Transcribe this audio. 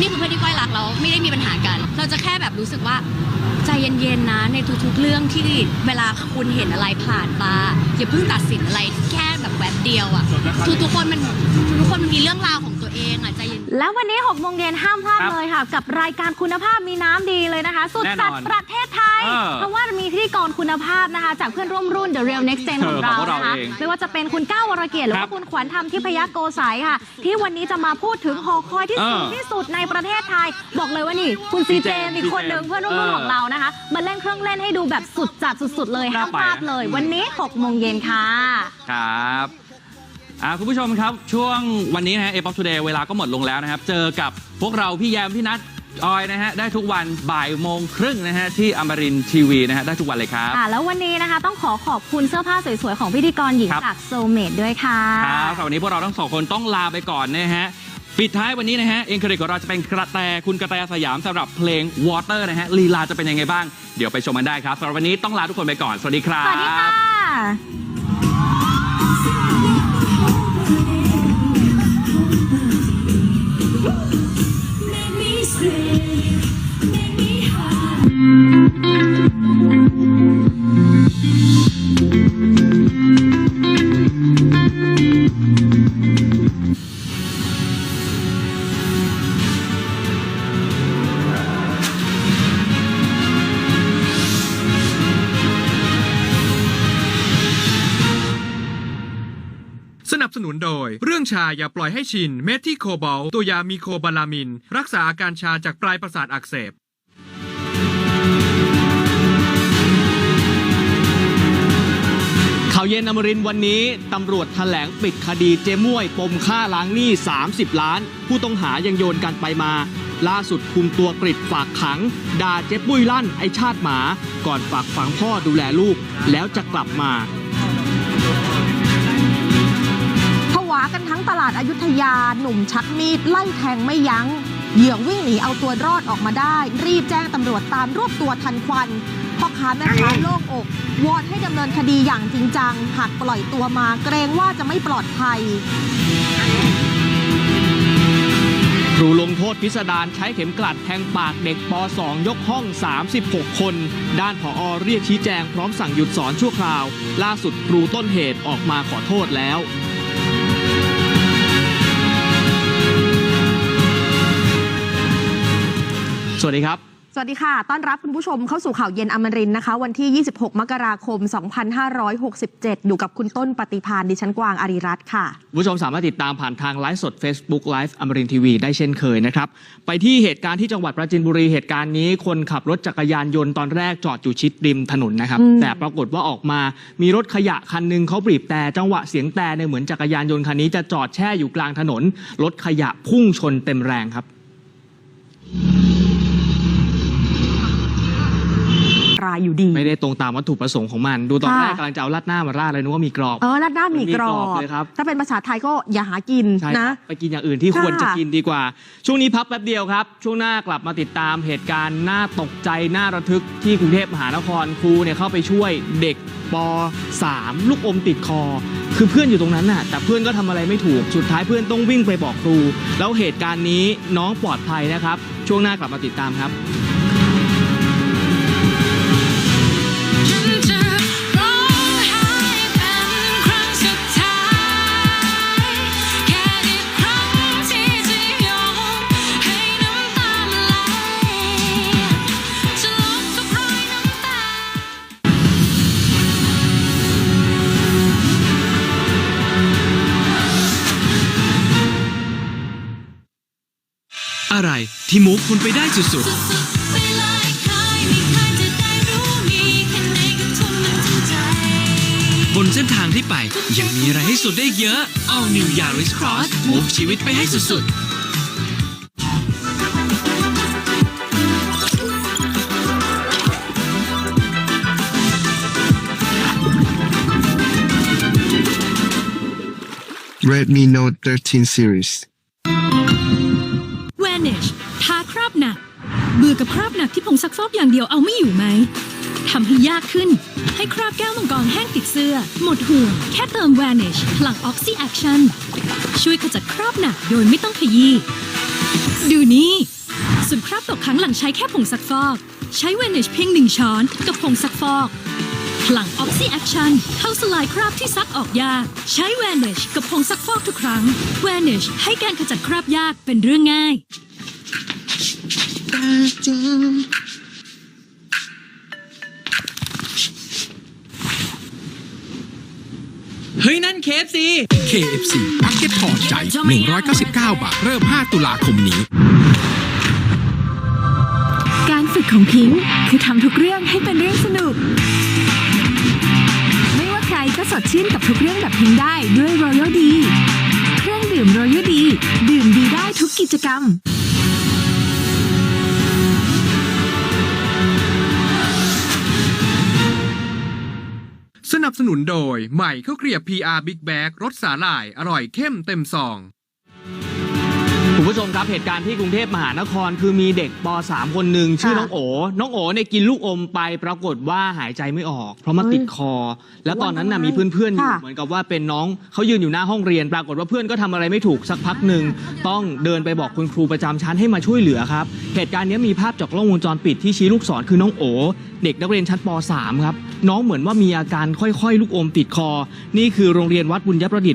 นี่คือเพื่อนที่ก้อยรักเราไม่ได้มีปัญหากัน เราจะแค่แบบรู้สึกว่าใจเย็นๆนะในทุกๆเรื่องที่เวลาคุณเห็นอะไรผ่านตาอย่าเพิ่งตัดสินอะไรแค่แบบแวบเดียวอะทุกๆคนมันทุกๆคน แล้ววันนี้6โมงเย็นห้ามพลาดครับเลยค่ะ กับรายการคุณภาพมีน้ำดีเลยนะคะ สุดแน่นจัอดนประเทศไทย เออเพราะว่ามีพิธีกรคุณภาพนะคะ จากเพื่อนร่วมรุ่น The Real Next Gen เอขอองเราของเรานะคะ เองไม่ว่าจะเป็นคุณก้าววรเกียรติหรือครัว่าบคุณขวัญธรรมทิพยโกสายค่ะ ที่วันนี้จะมาพูดถึงหอคอยที่เออสูงที่สุดในประเทศไทย บอกเลยว่านี่ คุณซีพี่เจเจมส์อีกคนหนึ่งพี่เจมส์เพื่อนร่วมรุ่นเออของเรานะคะมาเล่นเครื่องเล่นให้ดูแบบสุดจัดสุดๆเลยน่าห้ามไปพลาดอะเลยวันนี้6โมงเย็นค่ะ ครับ อ่าคุณผู้ชมครับช่วงวันนี้นะฮะเอ o อ Today เวลาก็หมดลงแล้วนะครับ เจอกับพวกเราพี่แยมพี่นัทออยนะฮะได้ทุกวันบ่ายโมงครึ่งนะฮะที่อมรินทีวีนะฮะได้ทุกวันเลยครับ อ่าแล้ววันนี้นะคะต้องขอขอบคุณเสื้อผ้าสวยๆ ของพิธีกรหญิงครับ จากโซเมดด้วยค่ะ ครับสำหรับวันนี้พวกเราทั้งสองคนต้องลาไปก่อนนะฮะ ปิดท้ายวันนี้นะฮะ เอ็นเครดิตของเราจะเป็นกระแตคุณกระแตสยามสำหรับเพลง Water นะฮะลีลาจะเป็นยังไงบ้าง เดี๋ยวไปชมกันได้ครับสำหรับวันนี้ต้องลาทุกคนไปก่อน สวัสดีครับสวัสดีค่ะ สนับสนุนโดย เรื่องชาอย่าปล่อยให้ชิน เมทิโคบอล ตัวยามีโคบาลามิน รักษาอาการชาจากปลายประสาทอักเสบ ข่าวเย็นอมรินทร์วันนี้ ตำรวจแถลงปิดคดีเจม่วยปมฆ่าล้างหนี้ 30 ล้าน ผู้ต้องหายังโยนกันไปมา ล่าสุดคุมตัวกริดฝากขัง ด่าเจ๊ปุ้ยลั่นไอชาติหมา ก่อนฝากฝังพ่อดูแลลูก แล้วจะกลับมา กันทั้งตลาดอายุทยา หนุ่มชักมีด ไล่แทงไม่ยัง้ง เหยื่อวิ่งหนีเอาตัวรอดออกมาได้ รีบแจ้งตำรวจตามรวบตัวทันควันพ่อค้าแม่ค้าโล่งอก วอนให้ดำเนินคดีอย่างจริงจัง หากปล่อยตัวมาเกรงว่าจะไม่ปลอดภัยครูลงโทษพิสดารใช้เข็มกลัดแทงปากเด็กป .2 ยกห้อง 36 คน ด้านผอเรียกชี้แจงพร้อมสั่งหยุดสอนชั่วคราว ล่าสุดครูต้นเหตุออกมาขอโทษแล้ว สวัสดีครับ สวัสดีค่ะ ต้อนรับคุณผู้ชมเข้าสู่ข่าวเย็นอมรินทร์นะคะ วันที่ 26 มกราคม 2567 อยู่กับคุณต้นปฏิพานดิฉันกวางอาริรัตน์ค่ะ คุณผู้ชมสามารถติดตามผ่านทางไลฟ์สด Facebook Live อมรินทีวีได้เช่นเคยนะครับ ไปที่เหตุการณ์ที่จังหวัดปราจีนบุรีเหตุการณ์นี้ คนขับรถจักรยานยนต์ตอนแรกจอดอยู่ชิดริมถนนนะครับอืมแต่ปรากฏว่าออกมามีรถขยะคันหนึ่งเขาบีบแต่จังหวะเสียงแต่เนี่ยเหมือนจักรยานยนต์คันนี้จะจอดแช่อยู่กลางถนนรถขยะพุ่งชนเต็มแรงครับ รายอยู่ดี ไม่ได้ตรงตามวัตถุประสงค์ของมัน ดูตอนค่ะ แรกกำลังจะเอาราดหน้ามาราดเลยนึกว่ามีกรอบ เออรัดหน้าหมีกรอมีกรอบบเลยครับ ถ้าเป็นภาษาไทยก็อย่าหากินใช่นะครับไปกินอย่างอื่นที่ควรจะค่ะกินดีกว่า ช่วงนี้พักแป๊บเดียวครับ ช่วงหน้ากลับมาติดตามเหตุการณ์น่าตกใจน่าระทึกที่กรุงเทพมหานครครูเนี่ยเข้าไปช่วยเด็กป .3 ลูกอมติดคอ คือเพื่อนอยู่ตรงนั้นน่ะ แต่เพื่อนก็ทำอะไรไม่ถูกสุดท้ายเพื่อนต้องวิ่งไปบอกครู แล้วเหตุการณ์นี้น้องปลอดภัยนะครับ ช่วงหน้ากลับมาติดตามครับ อะไรที่มูฟคุณไปได้สุดสุดๆ บนเส้นทางที่ไปยังมีอะไรให้สุดได้เยอะ All New Yaris Cross มูฟชีวิตไปให้สุดๆ Redmi Note 13 series. Vanish ทาคราบหนัก เบื่อกับคราบหนักที่ผงซักฟอกอย่างเดียวเอาไม่อยู่ไหมทำให้ยากขึ้น ให้คราบแก้วมังกรแห้งติดเสื้อ หมดห่วง แค่เติม Vanish พลัง Oxy Action ช่วยขจัดคราบหนักโดยไม่ต้องขยี้ ดูนี่ส่วนคราบตกค้างหลังใช้แค่ผงซักฟอก ใช้เวนิชเพียงหนึ่งช้อนกับผงซักฟอกพลังออกซิแอคชั่นเข้าสลายคราบที่ซักออกยาก ใช้เวนิชกับผงซักฟอกทุกครั้งเวนิชให้การขจัดคราบยากเป็นเรื่องง่าย เฮ้ย นั่นเคฟซี KFC พักเก็ตพอใจ 199 บาท เริ่ม 5 ตุลาคมนี้ การฝึกของพิงค์คือทำทุกเรื่องให้เป็นเรื่องสนุก ไม่ว่าใครก็สดชื่นกับทุกเรื่องแบบพิงค์ได้ด้วย Royal D เครื่องดื่ม Royal D ดื่มดีได้ทุกกิจกรรม นับสนุนโดยใหม่ข้าวเกรียบ PR Big Bag รสสาหร่าย อร่อยเข้มเต็มซอง ผู้ชมครับเหตุการณ์ที่กรุงเทพมหานคร คือมีเด็กป .3 คนหนึ่งชื่อค่ะน้องโอ น้องโอเนี่ยกินลูกอมไป ปรากฏว่าหายใจไม่ออก เพราะมันเฮ้ยติดคอ แล้วตอนนั้นน่ะมีเพื่อนๆอยู่ค่ะเหมือนกับว่าเป็นน้องเขายืนอยู่หน้าห้องเรียน ปรากฏว่าเพื่อนก็ทำอะไรไม่ถูกสักพักหนึ่งต้องเดินไปบอกคุณครูประจำชั้นให้มาช่วยเหลือครับ เหตุการณ์นี้มีภาพจากกล้องวงจรปิดที่ชี้ลูกศรคือน้องโอ เด็กนักเรียนชั้นป .3 ครับน้องเหมือนว่ามีอาการค่อยๆ ลูกอมติดคอ นี่คือโรงเรียนวัดบุญยประดิษฐ์